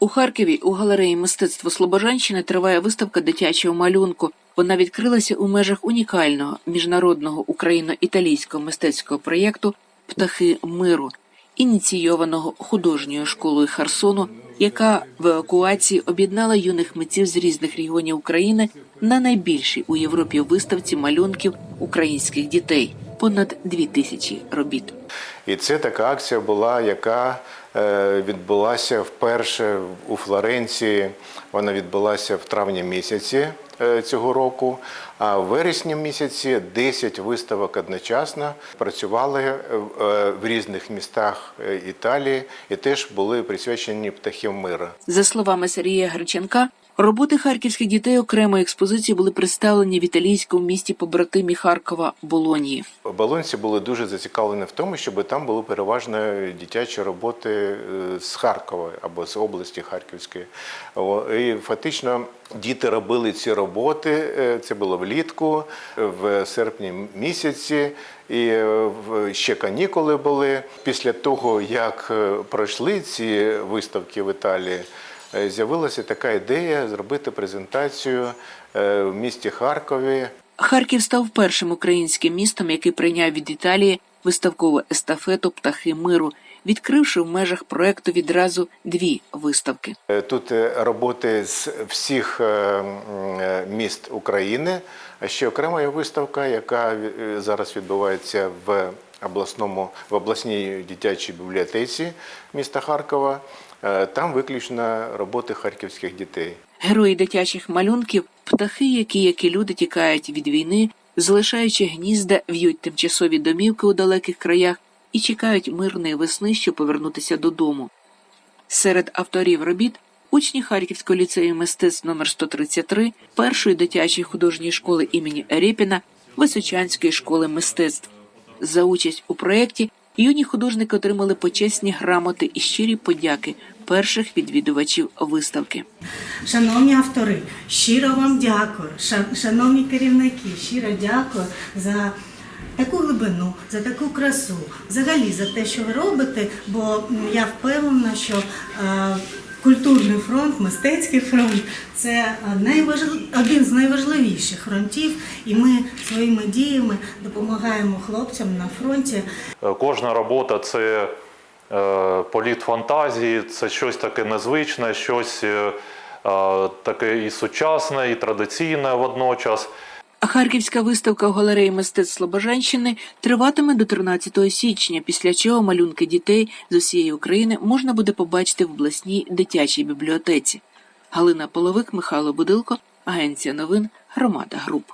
У Харкові у галереї мистецтва Слобожанщини триває виставка дитячого малюнку. Вона відкрилася у межах унікального міжнародного україно-італійського мистецького проєкту Птахи миру, ініційованого художньою школою Херсону, яка в евакуації об'єднала юних митців з різних регіонів України на найбільшій у Європі виставці малюнків українських дітей понад дві тисячі робіт. І це така акція була, яка е, відбулася вперше у Флоренції. Вона відбулася в травні місяці е, цього року. А в вересні місяці 10 виставок одночасно працювали е, в різних містах Італії і теж були присвячені птахів мира. За словами Сергія Греченка, роботи харківських дітей окремої експозиції були представлені в італійському місті побратимі Харкова Болонії. Болонці були дуже зацікавлені в тому, щоб там були переважно дитячі роботи е, з Харкова або з області Харківської. І фактично діти робили ці роботи. е, Це було влітку, в серпні місяці, і е, ще канікули були. Після того, як пройшли ці виставки в Італії. З'явилася така ідея зробити презентацію в місті Харкові Харків став першим українським містом, який прийняв від Італії виставкову естафету Птахи миру, відкривши в межах проекту відразу дві виставки. Е, Тут е, роботи з всіх е, міст України, а ще окрема є виставка, яка зараз відбувається в обласному в обласній дитячій бібліотеці міста Харкова. Там виключно роботи харківських дітей. Герої дитячих малюнків птахи, які, як і люди, тікають від війни, залишаючи гнізда, в'ють тимчасові домівки у далеких краях і чекають мирної весни, щоб повернутися додому. Серед авторів робіт учні Харківського ліцею мистецтв номер 133 першої дитячої художньої школи імені Ерепіна, Височанської школи мистецтв. За участь у проєкті юні художники отримали почесні грамоти і щирі подяки перших відвідувачів виставки. Шановні автори, щиро вам дякую. Ша- Шановні керівники, щиро дякую за таку глибину, за таку красу, взагалі за те, що ви робите, бо я впевнена, що е, культурний фронт, мистецький фронт це один з найважливіших фронтів, і ми своїми діями допомагаємо хлопцям на фронті Е, Кожна робота це е, політ фантазії, це щось таке незвичне, щось е, таке і сучасне, і традиційне водночас. А Харківська виставка у галереї мистецтв Слобожанщини триватиме до 13 січня, після чого малюнки дітей з усієї України можна буде побачити в обласній дитячій бібліотеці. Галина Половик, Михайло Будилко, Агенція новин, Громада Груп.